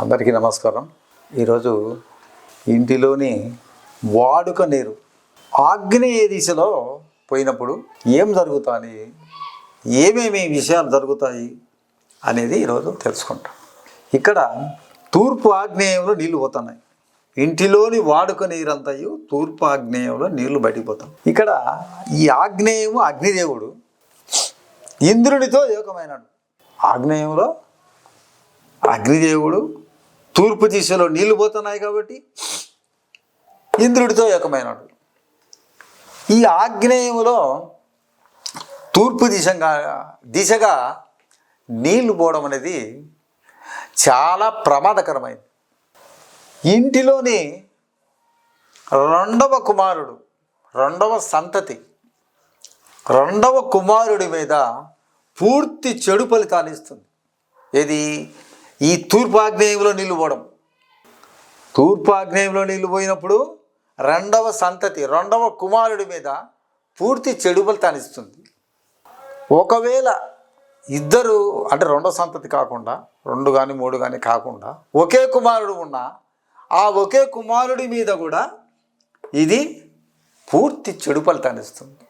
అందరికీ నమస్కారం. ఈరోజు ఇంటిలోని వాడుక నీరు ఆగ్నేయ దిశలో పోయినప్పుడు ఏం జరుగుతాయి? ఏమేమి విషయాలు జరుగుతాయి? అనేది ఈరోజు తెలుసుకుంటాం. ఇక్కడ తూర్పు ఆగ్నేయంలో నీళ్ళు పోతున్నాయి. ఇంటిలోని వాడుక నీరంతయు తూర్పు ఆగ్నేయంలో నీళ్ళు బయటికి ఇక్కడ ఈ ఆగ్నేయము అగ్నిదేవుడు ఇంద్రునితో ఏకమైనాడు. ఆగ్నేయంలో అగ్నిదేవుడు తూర్పు దిశలో నీళ్ళు పోతున్నాయి కాబట్టి ఇంద్రుడితో ఏకమైనాడు. ఈ ఆగ్నేయములో తూర్పు దిశగా దిశగా నీళ్ళు పోవడం అనేది చాలా ప్రమాదకరమైంది. ఇంటిలోని రెండవ కుమారుడు రెండవ సంతతి రెండవ కుమారుడి మీద పూర్తి చెడు ఫలితాలు ఇస్తుంది. ఏది? ఈ తూర్పాగ్నేయంలో నిలువడం తూర్పాగ్నేయంలో పోవడం పోయినప్పుడు రెండవ సంతతి రెండవ కుమారుడి మీద పూర్తి చెడు తనిస్తుంది ఒకవేళ ఇద్దరు అంటే రెండవ సంతతి కాకుండా రెండు కానీ మూడు కానీ కాకుండా ఒకే కుమారుడు ఉన్నా ఆ ఒకే కుమారుడి మీద కూడా ఇది పూర్తి చెడు తనిస్తుంది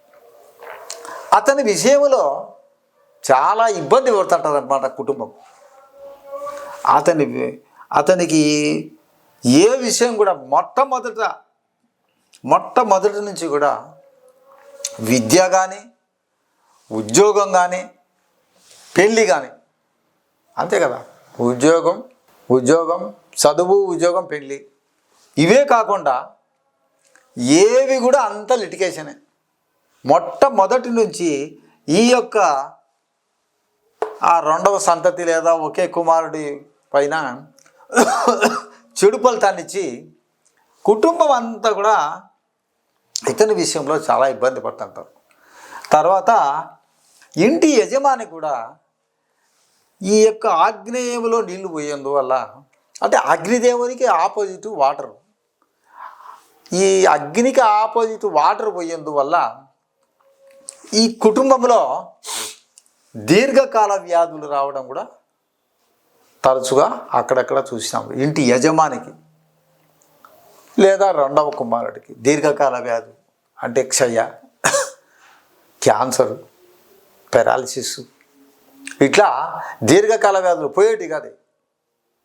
అతని విషయంలో చాలా ఇబ్బంది పడుతుంటుంది అనమాట కుటుంబం. అతని అతనికి ఏ విషయం కూడా మొట్టమొదట మొట్టమొదటి నుంచి కూడా విద్య కానీ ఉద్యోగం కానీ పెళ్ళి కానీ అంతే కదా? ఉద్యోగం ఉద్యోగం చదువు ఉద్యోగం పెళ్ళి ఇవే కాకుండా ఏవి కూడా అంత లిటికేషనే. మొట్టమొదటి నుంచి ఈ యొక్క ఆ రెండవ సంతతి లేదా ఒకే కుమారుడి పైన చెడు ఫలితాన్నిచ్చి కుటుంబం అంతా కూడా ఇతని విషయంలో చాలా ఇబ్బంది పడుతుంటారు. తర్వాత ఇంటి యజమాని కూడా ఈ యొక్క ఆగ్నేయంలో నీళ్ళు పోయేందువల్ల అంటే అగ్నిదేవునికి ఆపోజిట్ వాటర్ ఈ అగ్నికి ఆపోజిట్ వాటర్ పోయేందువల్ల ఈ కుటుంబంలో దీర్ఘకాల వ్యాధులు రావడం కూడా తరచుగా అక్కడక్కడ చూసినాం ఇంటి యజమానికి లేదా రెండవ కుమారుడికి దీర్ఘకాల వ్యాధి అంటే క్షయ క్యాన్సర్ పెరాలిసిస్ ఇట్లా దీర్ఘకాల వ్యాధులు పోయేటి కాదు.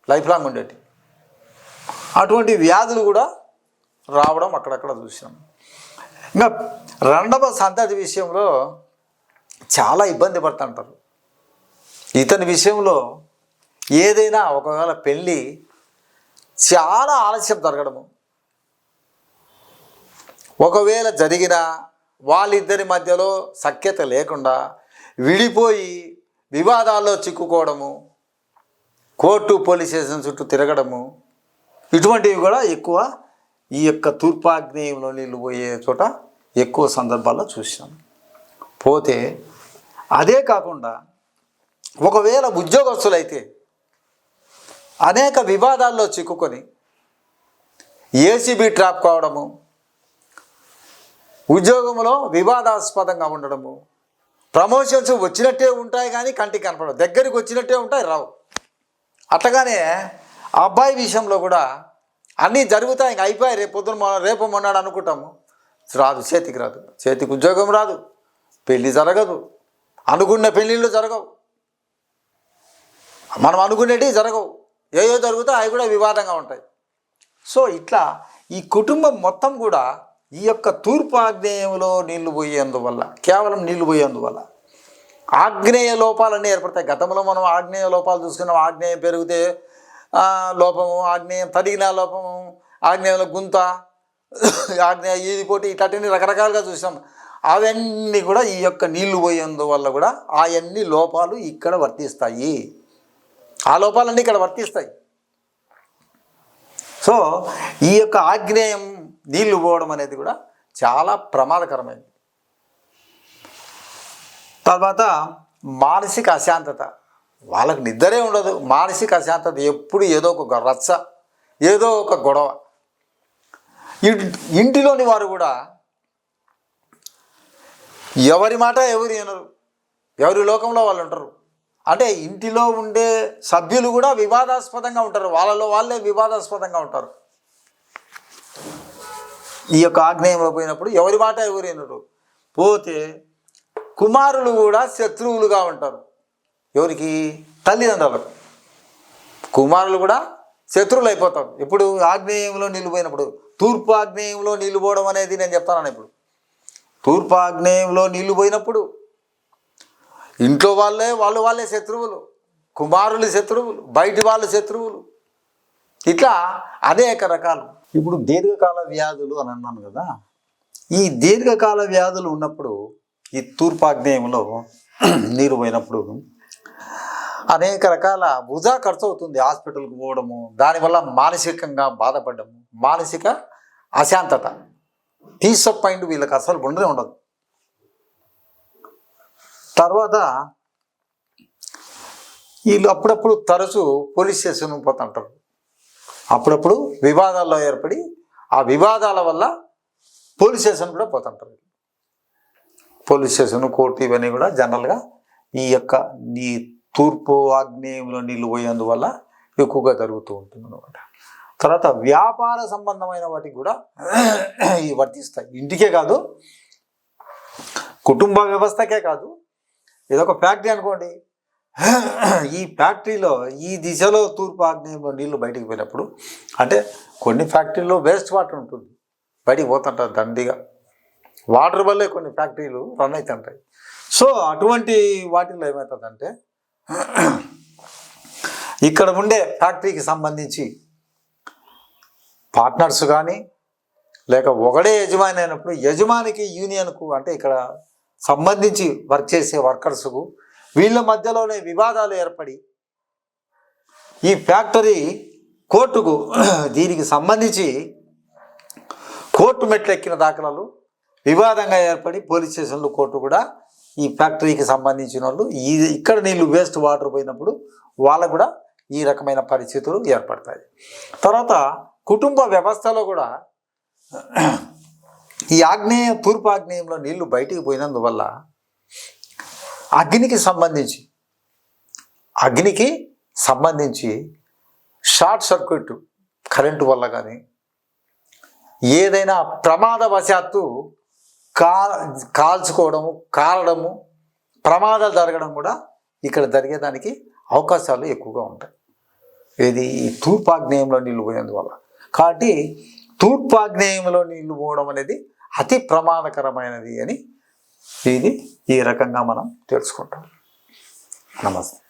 లైఫ్ లాంగ్ ఉండేటి అటువంటి వ్యాధులు కూడా రావడం అక్కడక్కడ చూసినాం. ఇంకా రెండవ సంతతి విషయంలో చాలా ఇబ్బంది పడుతుంటారు. ఇతని విషయంలో ఏదైనా ఒకవేళ పెళ్ళి చాలా ఆలస్యం జరగడము. ఒకవేళ జరిగిన వాళ్ళిద్దరి మధ్యలో సఖ్యత లేకుండా విడిపోయి వివాదాల్లో చిక్కుకోవడము కోర్టు పోలీస్ స్టేషన్ చుట్టూ తిరగడము ఇటువంటివి కూడా ఎక్కువ ఈ యొక్క తూర్పాగ్నేయంలో నీళ్ళు పోయే చోట ఎక్కువ సందర్భాల్లో చూసాం పోతే అదే కాకుండా ఒకవేళ ఉద్యోగస్తులైతే అనేక వివాదాల్లో చిక్కుకొని ఏసీబీ ట్రాప్ కావడము ఉద్యోగంలో వివాదాస్పదంగా ఉండడము ప్రమోషన్స్ వచ్చినట్టే ఉంటాయి కానీ కంటికి కనపడవు. దగ్గరికి వచ్చినట్టే ఉంటాయి రావు. అట్టగానే ఆ అబ్బాయి విషయంలో కూడా అన్నీ జరుగుతాయి ఇంకా అయిపోయి రేపు పొద్దున మొన్న రేపు మొన్నాడు అనుకుంటాము. రాదు చేతికి రాదు. చేతికి ఉద్యోగం రాదు. పెళ్ళి జరగదు. అనుకున్న పెళ్ళిళ్ళు జరగవు. మనం అనుకునేటివి జరగవు. ఏయో జరుగుతాయి అవి కూడా వివాదంగా ఉంటాయి. సో ఇట్లా ఈ కుటుంబం మొత్తం కూడా ఈ యొక్క తూర్పు ఆగ్నేయంలో నీళ్ళు పోయేందువల్ల కేవలం నీళ్ళు పోయేందువల్ల ఆగ్నేయ లోపాలన్నీ ఏర్పడతాయి. గతంలో మనం ఆగ్నేయ లోపాలు చూసుకున్నాం. ఆగ్నేయం పెరిగితే లోపము ఆగ్నేయం తరిగిన లోపము ఆగ్నేయంలో గుంత ఆగ్నేయ ఈది పోటీ ఇట్లాంటివన్నీ రకరకాలుగా చూసాం. అవన్నీ కూడా ఈ యొక్క నీళ్ళు పోయేందువల్ల కూడా అవన్నీ లోపాలు ఇక్కడ వర్తిస్తాయి. ఆ లోపాలన్నీ ఇక్కడ వర్తిస్తాయి. సో ఈ యొక్క ఆగ్నేయం నీళ్ళు పోవడం అనేది కూడా చాలా ప్రమాదకరమైనది తర్వాత మానసిక అశాంతత. వాళ్ళకి నిద్రే ఉండదు. మానసిక అశాంతత ఎప్పుడు ఏదో ఒక రచ్చ ఏదో ఒక గొడవ. ఇంటిలోని వారు కూడా ఎవరి మాట ఎవరు వినరు. ఎవరి లోకంలో వాళ్ళు ఉంటారు. అంటే ఇంటిలో ఉండే సభ్యులు కూడా వివాదాస్పదంగా ఉంటారు. వాళ్ళలో వాళ్ళే వివాదాస్పదంగా ఉంటారు. ఈ యొక్క ఆగ్నేయంలో పోయినప్పుడు ఎవరి మాట ఎవరైనరు పోతే కుమారులు కూడా శత్రువులుగా ఉంటారు. ఎవరికి? తల్లిదండ్రులకు. కుమారులు కూడా శత్రువులు అయిపోతారు ఇప్పుడు ఆగ్నేయంలో నీళ్ళు పోయినప్పుడు తూర్పు ఆగ్నేయంలో నీళ్ళు పోవడం అనేది నేను చెప్తాను ఇప్పుడు. తూర్పు ఆగ్నేయంలో నిలిపోయినప్పుడు పోయినప్పుడు ఇంట్లో వాళ్ళే వాళ్ళు వాళ్ళే శత్రువులు కుమారులు శత్రువులు బయటి వాళ్ళు శత్రువులు. ఇట్లా అనేక రకాలు. ఇప్పుడు దీర్ఘకాల వ్యాధులు అని అన్నాను కదా ఈ దీర్ఘకాల వ్యాధులు ఉన్నప్పుడు ఈ తూర్పాగ్నేయంలో నీరు పోయినప్పుడు అనేక రకాల వృధా ఖర్చు అవుతుంది హాస్పిటల్కి పోవడము దానివల్ల మానసికంగా బాధపడము మానసిక అశాంతత. పీస్ ఆఫ్ మైండ్ వీళ్ళకి అసలు ఉండనే ఉండదు. తర్వాత వీళ్ళు అప్పుడప్పుడు తరచూ పోలీస్ స్టేషన్ పోతుంటారు. అప్పుడప్పుడు వివాదాల్లో ఏర్పడి ఆ వివాదాల వల్ల పోలీస్ స్టేషన్ కూడా పోతుంటారు. పోలీస్ స్టేషన్ కోర్టు ఇవన్నీ కూడా జనరల్గా ఈ యొక్క ఈ తూర్పు ఆగ్నేయంలో నీళ్ళు పోయేందువల్ల ఎక్కువగా జరుగుతూ ఉంటుంది అనమాట తర్వాత వ్యాపార సంబంధమైన వాటికి కూడా ఇవి వర్తిస్తాయి. ఇంటికే కాదు కుటుంబ వ్యవస్థకే కాదు ఇదొక ఫ్యాక్టరీ అనుకోండి. ఈ ఫ్యాక్టరీలో ఈ దిశలో తూర్పు ఆగ్నేయంలో నీళ్ళు బయటికి పోయినప్పుడు అంటే కొన్ని ఫ్యాక్టరీలో వేస్ట్ వాటర్ ఉంటుంది. బయటికి పోతుంటారు దండిగా. వాటర్ వల్లే కొన్ని ఫ్యాక్టరీలు రన్ అవుతుంటాయి. సో అటువంటి వాటిల్లో ఏమవుతుందంటే ఇక్కడ ఉండే ఫ్యాక్టరీకి సంబంధించి పార్ట్నర్స్ కానీ లేక ఒకడే యజమాని అయినప్పుడు యజమానికి యూనియన్కు అంటే ఇక్కడ సంబంధించి వర్క్ చేసే వర్కర్స్కు వీళ్ళ మధ్యలోనే వివాదాలు ఏర్పడి ఈ ఫ్యాక్టరీ కోర్టుకు దీనికి సంబంధించి కోర్టు మెట్లెక్కిన దాఖలాలు వివాదంగా ఏర్పడి పోలీస్ స్టేషన్లు కోర్టు కూడా ఈ ఫ్యాక్టరీకి సంబంధించిన వాళ్ళు ఈ ఇక్కడ నీళ్ళు వేస్ట్ వాటర్ పోయినప్పుడు వాళ్ళకు కూడా ఈ రకమైన పరిస్థితులు ఏర్పడతాయి. తర్వాత కుటుంబ వ్యవస్థలో కూడా ఈ ఆగ్నేయ తూర్పు ఆగ్నేయంలో నీళ్ళు బయటికి పోయినందువల్ల అగ్నికి సంబంధించి అగ్నికి సంబంధించి షార్ట్ సర్క్యూట్ కరెంటు వల్ల కానీ ఏదైనా ప్రమాదవశాత్తు కా కాల్చుకోవడము కాలడము ప్రమాదాలు జరగడం కూడా ఇక్కడ జరిగేదానికి అవకాశాలు ఎక్కువగా ఉంటాయి. ఇది ఈ తూర్పాగ్నేయంలో నీళ్ళు పోయేందువల్ల కాబట్టి తూర్పాగ్నేయంలో నీళ్ళు పోవడం అనేది అతి ప్రమాదకరమైనది అని ఇది ఈ రకంగా మనం తెలుసుకుంటాం. నమస్తే.